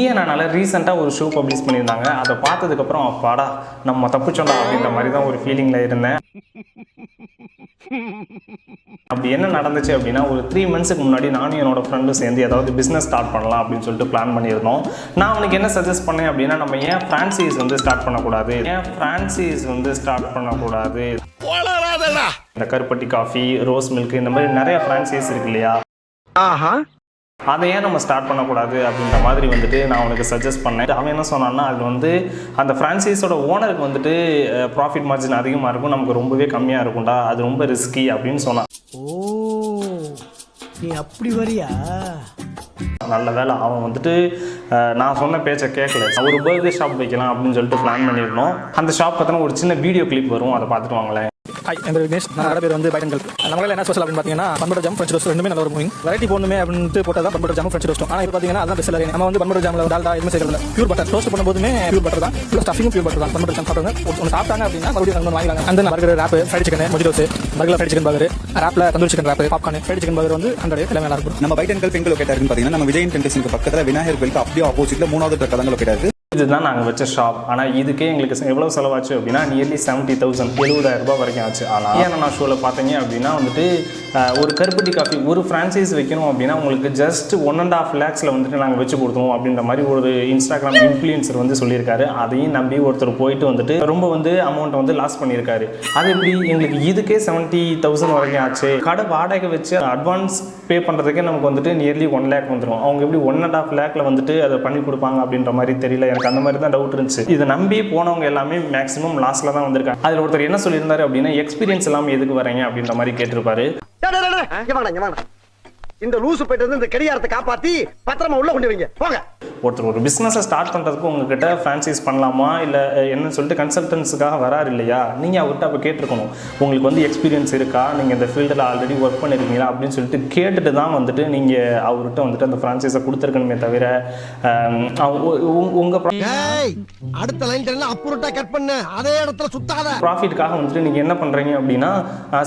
நீனால ரீசெண்டாக ஒரு show publish பண்ணியிருந்தாங்க. அதை பார்த்ததுக்கப்புறம் அப்பாடா நம்ம தப்பிச்சோண்டா அப்படின்ற மாதிரி தான் ஒரு ஃபீலிங்கில் இருந்தேன். அப்படி என்ன நடந்துச்சு அப்படின்னா ஒரு த்ரீ மந்த்ஸுக்கு முன்னாடி நானும் என்னோட ஃப்ரெண்டும் சேர்ந்து ஏதாவது பிஸ்னஸ் ஸ்டார்ட் பண்ணலாம் அப்படின்னு சொல்லிட்டு பிளான் பண்ணியிருந்தோம். நான் அவனுக்கு என்ன சஜஸ்ட் பண்ணேன் அப்படின்னா நம்ம ஏன் ஃப்ரான்சைஸ் வந்து ஸ்டார்ட் பண்ணக்கூடாது? ஏன் ஃப்ரான்சைஸ் வந்து ஸ்டார்ட் பண்ணக்கூடாது? இந்த கருப்பட்டி காஃபி ரோஸ் மில்க் இந்த மாதிரி நிறைய ஃப்ரான்சைஸ் இருக்கு இல்லையா? ஆஹா. அதை ஏன் நம்ம ஸ்டார்ட் பண்ணக்கூடாது அப்படின்ற மாதிரி வந்துட்டு நான் அவனுக்கு சஜஸ்ட் பண்ணேன். அவன் என்ன சொன்னான்னா அது வந்து அந்த ஃப்ரான்ச்சைஸோட ஓனருக்கு வந்துட்டு ப்ராஃபிட் மார்ஜின் அதிகமாக இருக்கும் நமக்கு ரொம்பவே கம்மியாக இருக்கும்டா அது ரொம்ப ரிஸ்கி அப்படின்னு சொன்னான். ஓ நீ அப்படி வரியா? நல்ல வேலை அவன் வந்துட்டு நான் சொன்ன பேச்சை கேட்கல ஒரு பர்த்டே ஷாப் வைக்கலாம் அப்படின்னு சொல்லிட்டு பிளான் பண்ணியிருந்தோம். அந்த ஷாப் பார்த்தோன்னா ஒரு சின்ன வீடியோ கிளிப் வரும் அதை பார்த்துட்டு வாங்களேன். ஹாய் என் பேர் விக்னேஷ். நான் பேர் வந்து பைடன் கல்ப் நம்மளால என்ன ஸ்பெஷல் அப்படின்னு பார்த்தீங்கன்னா பண்பட்ட ஜாம் ஃப்ரெஞ்ச் ரோஸ்ட் ரெண்டுமே நல்ல ஒரு மூவிங் வெரைட்டி போகணுமே அப்படின்னு போட்டால் தான் பண்பட்ட ஜாம் ஃப்ரெஞ்ச் ரோஸ்ட் ஆனால் இப்போ பார்த்தீங்கன்னா அதான் பெஸ்ட் நம்ம வந்து பண்பட்ட ஜாமில் டால்டா எதுவுமே செய்யறதில்ல பியூர் பட்டர் ரோஸ்ட் பண்ணும்போதுமே பியூர் பட்டர் தான். ப்ளஸ் ஸ்டஃபிங்கும் பியூர் பட்டர் தான். பண்பட்ட ஜாம் சாப்பிட்டாங்க ஒன்று சாப்பிட்டாங்க அப்படின்னா மறுபடியும் அங்கே வாங்கிக்கலாம் அந்த burger wrap fried chicken mojitos burger fried chicken burger ரேப்ல tandoori chicken wrap popcorn fried chicken burger வந்து ஹண்ட்ரட் எல்லாமே நல்லா இருக்கும். நம்ம பைட் அண்ட் கல்ப் எங்க லொக்கேட் இருக்குன்னு பாத்தீங்கன்னா நம்ம விஜயன் டென்டேஷனுக்கு பக்கத்துல விநாயகர் கோயிலுக்கு அப்படியே ஆப்போசிட்ல மூணாவது ட்ரக் தான் லொக்கேட் இருக்கு இதுதான் நாங்கள் வச்ச ஷாப் ஆனால் இதுக்கே எங்களுக்கு எவ்வளோ செலவாச்சு அப்படின்னா நியர்லி செவன்ட்டி தௌசண்ட் எழுபதாயிரம் ரூபாய் வரைக்கும் ஆச்சு. ஆனால் ஏன்னா ஷோவில் பார்த்தீங்க அப்படின்னா வந்துட்டு ஒரு கருப்பட்டி காஃபி ஒரு ஃப்ரான்ச்சைஸ் வைக்கணும் அப்படின்னா உங்களுக்கு ஜஸ்ட் ஒன் அண்ட் ஆஃப் லேக்ஸில் வந்துட்டு நாங்கள் வச்சு கொடுத்தோம் அப்படின்ற மாதிரி ஒரு இன்ஸ்டாகிராம் இன்ஃப்ளூயன்சர் வந்து சொல்லியிருக்காரு. அதையும் நம்பி ஒருத்தர் போயிட்டு வந்துட்டு ரொம்ப வந்து அமௌண்ட்டை வந்து லாஸ் பண்ணியிருக்காரு. அது எப்படி? எங்களுக்கு இதுக்கே செவன்ட்டி தௌசண்ட் வரைக்கும் ஆச்சு. கடை வாடகை வச்சு அட்வான்ஸ் பே பண்ணுறதுக்கே நமக்கு வந்துட்டு நியர்லி ஒன் லேக் வந்துடும் அவங்க எப்படி ஒன் அண்ட் ஆஃப் லேக்கில் வந்துட்டு அதை பண்ணி கொடுப்பாங்க அப்படின்ற மாதிரி தெரியல. எனக்கு அந்த மாதிரி தான் டவுட் இருந்துச்சு. இதை நம்பி போனவங்க எல்லாமே மேக்ஸிமம் லாஸ்ட்டில் தான் வந்திருக்காங்க. அதில் ஒருத்தர் என்ன சொல்லியிருந்தாரு அப்படின்னா எக்ஸ்பீரியன்ஸ் இல்லாமல் எதுக்கு வரீங்க? அப்படின்ற மாதிரி கேட்டிருப்பாரு. டேய், டேய், டேய், டேய், இங்க வாடா, இங்க வாடா. இந்த லூசு போயிட்டு வந்து இந்த கடிகாரத்தை காப்பாத்தி பத்திரமா உள்ள கொண்டு வைங்க. போங்க. ஒருத்தர் ஒரு பிஸ்னஸை ஸ்டார்ட் பண்ணுறதுக்கு உங்ககிட்ட ஃப்ரான்ச்சைஸ் பண்ணலாமா? இல்லை என்னன்னு சொல்லிட்டு கன்சல்டன்ஸுக்காக வராரு இல்லையா? நீங்கள் அவர்கிட்ட அப்போ கேட்டிருக்கணும். உங்களுக்கு வந்து எக்ஸ்பீரியன்ஸ் இருக்கா? நீங்கள் இந்த ஃபீல்டில் ஆல்ரெடி ஒர்க் பண்ணியிருக்கீங்களா அப்படின்னு சொல்லிட்டு கேட்டுட்டு தான் வந்துட்டு நீங்கள் அவர்கிட்ட வந்துட்டு அந்த ஃப்ரான்ச்சைஸை கொடுத்துருக்கணுமே தவிர உங்கள் ஏய் அடுத்த லைன் தெரியல அப்புறட்டா கட் பண்ணு. அதே இடத்துல சுத்தாத. ப்ராஃபிட்காக வந்துட்டு நீங்கள் என்ன பண்ணுறீங்க அப்படின்னா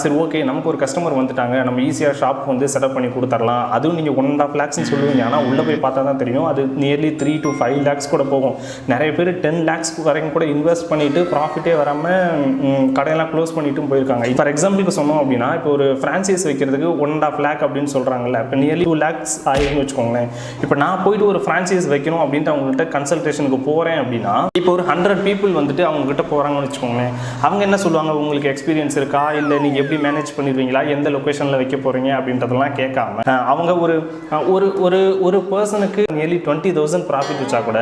சரி ஓகே நமக்கு ஒரு கஸ்டமர் வந்துட்டாங்க. நம்ம ஈஸியாக ஷாப் வந்து செட்டப் பண்ணி கொடுத்துடலாம் அதுவும் நீங்கள் ஒன் அண்ட் ஆஃப் லேக்ஸ்னு சொல்லுவீங்க. ஆனால் உள்ளே போய் பார்த்தா தான் தெரியும். அது nearly three to five lakhs கூட போகும். நிறைய பேர் டென் லேக்ஸ் வரைக்கும் கூட இன்வெஸ்ட் பண்ணிவிட்டு ப்ராஃபிட்டே வராமல் கடையெல்லாம் க்ளோஸ் பண்ணிட்டும் போயிருக்காங்க. ஃபார் எக்ஸாம்பிளுக்கு சொன்னோம் அப்படின்னா இப்போ ஒரு ஃப்ரான்ச்சைஸ் வைக்கிறதுக்கு ஒன் அண்ட் ஆஃப் லேக் அப்படின்னு சொல்கிறாங்கல்ல இப்போ நியர்லி டூ லேக்ஸ் ஆயிருன்னு வச்சுக்கோங்களேன். இப்போ நான் போயிட்டு ஒரு ஃப்ரான்ச்சைஸ் வைக்கணும் அப்படின்ட்டு அவங்கள்ட்ட கன்சல்டேஷனுக்கு போகிறேன் அப்படின்னா இப்போ ஒரு ஹண்ட்ரட் பீப்புள் வந்துட்டு அவங்ககிட்ட போகிறாங்கன்னு வச்சுக்கோங்களேன். அவங்க என்ன சொல்லுவாங்க? உங்களுக்கு எக்ஸ்பீரியன்ஸ் இருக்கா? இல்லை நீங்கள் எப்படி மேனேஜ் பண்ணிடுவீங்களா? எந்த லொக்கேஷனில் வைக்க போகிறீங்க அப்படின்றதெல்லாம் கேட்காம அவங்க ஒரு ஒரு ஒரு ஒரு பர்சனுக்கு நியர்லி டுவெண்ட்டி தௌசண்ட் ப்ராஃபிட் வச்சா கூட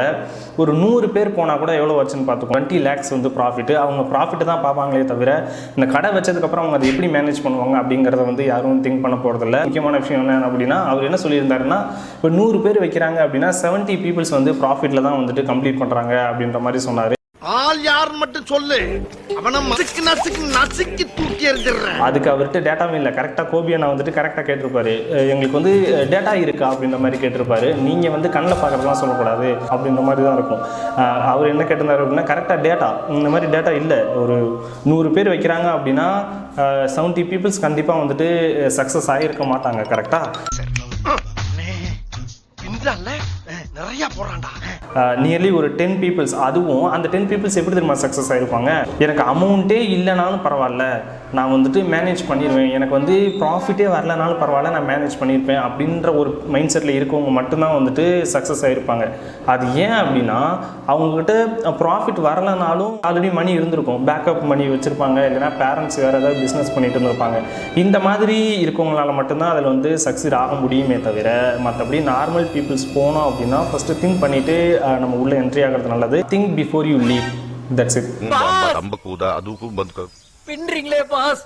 ஒரு நூறு பேர் போனால் கூட எவ்வளோ வச்சுன்னு பார்த்துக்கோ. டுவெண்ட்டி லேக்ஸ் வந்து ப்ராஃபிட் அவங்க ப்ராஃபிட் தான் பார்ப்பாங்களே தவிர இந்த கடை வச்சதுக்கப்புறம் அவங்க அதை எப்படி மேனேஜ் பண்ணுவாங்க அப்படிங்கிறத வந்து யாரும் திங்க் பண்ண போகிறதில்ல முக்கியமான விஷயம் என்ன அப்படின்னா அவர் என்ன சொல்லியிருந்தாருன்னா இப்போ நூறு பேர் வைக்கிறாங்க அப்படின்னா செவன்ட்டி பீப்புள்ஸ் வந்து ப்ராஃபிட்டில் தான் வந்துட்டு கம்ப்ளீட் பண்ணுறாங்க அப்படின்ற மாதிரி சொன்னார். ஆள் யாருன்னு மட்டும் சொல்லு. அவனை நசுக்கு நசுக்கு நசுக்கி தூக்கி எறிஞ்சிடுறேன். அதுக்கு அவர்கிட்ட டேட்டாவே இல்லை. கரெக்டாக கோபியை நான் வந்துட்டு கரெக்டாக கேட்டிருப்பாரு. எங்களுக்கு வந்து டேட்டா இருக்கா அப்படின்ற மாதிரி கேட்டிருப்பாரு. நீங்கள் வந்து கண்ணில் பார்க்குறதுலாம் சொல்லக்கூடாது அப்படின்ற மாதிரி தான் இருக்கும். அவர் என்ன கேட்டிருந்தாரு அப்படின்னா கரெக்டாக டேட்டா இந்த மாதிரி டேட்டா இல்லை. ஒரு நூறு பேர் வைக்கிறாங்க அப்படின்னா செவன்ட்டி பீப்புள்ஸ் கண்டிப்பாக வந்துட்டு சக்ஸஸ் ஆகியிருக்க மாட்டாங்க. கரெக்டாக நிறைய போறான்டா. நியர்லி ஒரு டென் பீப்புள்ஸ் அதுவும் அந்த டென் பீப்புள்ஸ் எப்படி தெரியுமா சக்ஸஸ் ஆயிருப்பாங்க? எனக்கு அமௌண்ட்டே இல்லைனாலும் பரவாயில்ல. நான் வந்துட்டு மேனேஜ் பண்ணிடுவேன். எனக்கு வந்து ப்ராஃபிட்டே வரலனாலும் பரவாயில்ல நான் மேனேஜ் பண்ணியிருப்பேன் அப்படின்ற ஒரு மைண்ட் செட்டில் இருக்கவங்க மட்டும்தான் வந்துட்டு சக்ஸஸ் ஆகிருப்பாங்க அது ஏன் அப்படின்னா அவங்கக்கிட்ட ப்ராஃபிட் வரலனாலும் ஆல்ரெடி மணி இருந்திருக்கும். பேக்கப் மணி வச்சுருப்பாங்க. இல்லைன்னா பேரண்ட்ஸ் வேறு ஏதாவது பிஸ்னஸ் பண்ணிட்டு இருந்திருப்பாங்க. இந்த மாதிரி இருக்கவங்களால மட்டும்தான் அதில் வந்து சக்சீட் ஆக முடியுமே தவிர மற்றபடி நார்மல் பீப்புள்ஸ் போனோம் அப்படின்னா ஃபஸ்ட்டு திங்க் பண்ணிவிட்டு நம்ம உள்ள என்ட்ரி ஆகிறது நல்லது. Think before you leave that's it ரொம்ப கூதா அதுக்கும் பந்துக்க. பின்றீங்களே பாஸ்